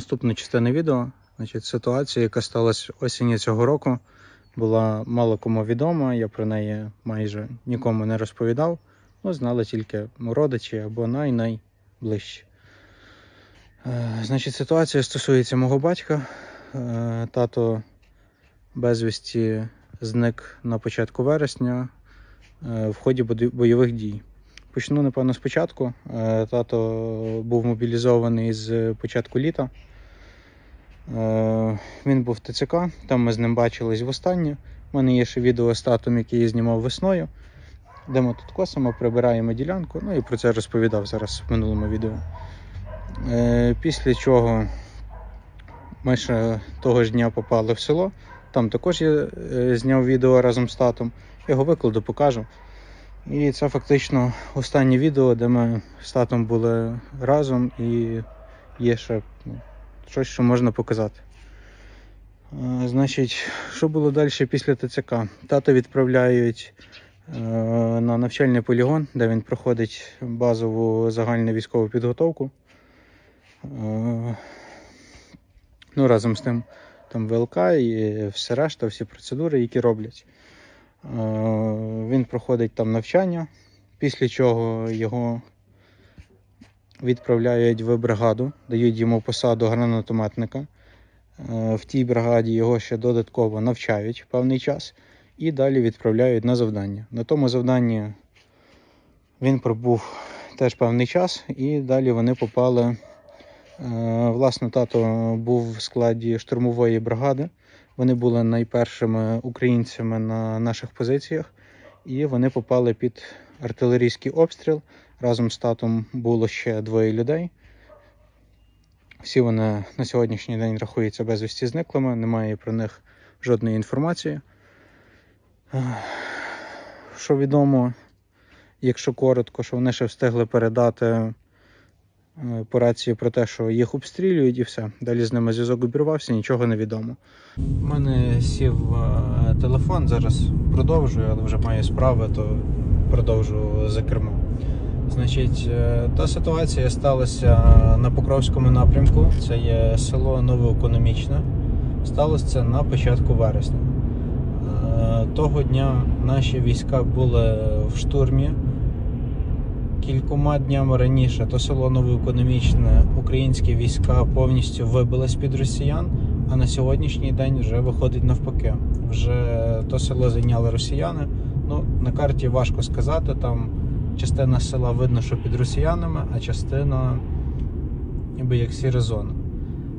Наступна частина відео, значить, ситуація, яка сталася осінні цього року, була мало кому відома. Я про неї майже нікому не розповідав. Ну, знали тільки родичі або най-найближчі. Е, значить, ситуація стосується мого батька. Е, тато безвісті зник на початку вересня е, в ході бойових дій. Почну, напевно, спочатку. Е, Тато був мобілізований з початку літа. Е, Він був в ТЦК, там ми з ним бачились востаннє. У мене є ще відео з татом, який я знімав весною. Де ми тут косимо, прибираємо ділянку. Ну і про це розповідав зараз в минулому відео. Е, Після чого ми ще того ж дня попали в село. Там також я зняв відео разом з татом. Його викладу, покажу. І це фактично останнє відео, де ми з татом були разом і є ще ну, щось, що можна показати. Значить, що було далі після ТЦК? Тато відправляють е, на навчальний полігон, де він проходить базову загальну військову підготовку. Е, Ну, разом з тим, там ВЛК і все решта, всі процедури, які роблять. Е, Він проходить там навчання, після чого його відправляють в бригаду, дають йому посаду гранатометника. Е, В тій бригаді його ще додатково навчають певний час і далі відправляють на завдання. На тому завданні він пробув теж певний час, і далі вони попали. е, Власне, тато був в складі штурмової бригади. Вони були найпершими українцями на наших позиціях, і вони попали під артилерійський обстріл. Разом з татом було ще двоє людей. Всі вони на сьогоднішній день рахуються безвісті зниклими, немає про них жодної інформації. Що відомо, якщо коротко, що вони ще встигли передати по рації про те, що їх обстрілюють і все. Далі з ними зв'язок обірвався, нічого не відомо. У мене сів е, телефон, зараз продовжую, але вже маю справи, то продовжу за кермо. Значить, е, та ситуація сталася на Покровському напрямку. Це є село Новоекономічне. Сталося це на початку вересня. Е, Того дня наші війська були в штурмі. Кількома днями раніше то село Новоекономічне, українські війська повністю вибили з-під росіян, а на сьогоднішній день вже виходить навпаки. Вже то село зайняли росіяни. Ну, на карті важко сказати, там частина села видно, що під росіянами, а частина ніби як сіра зона.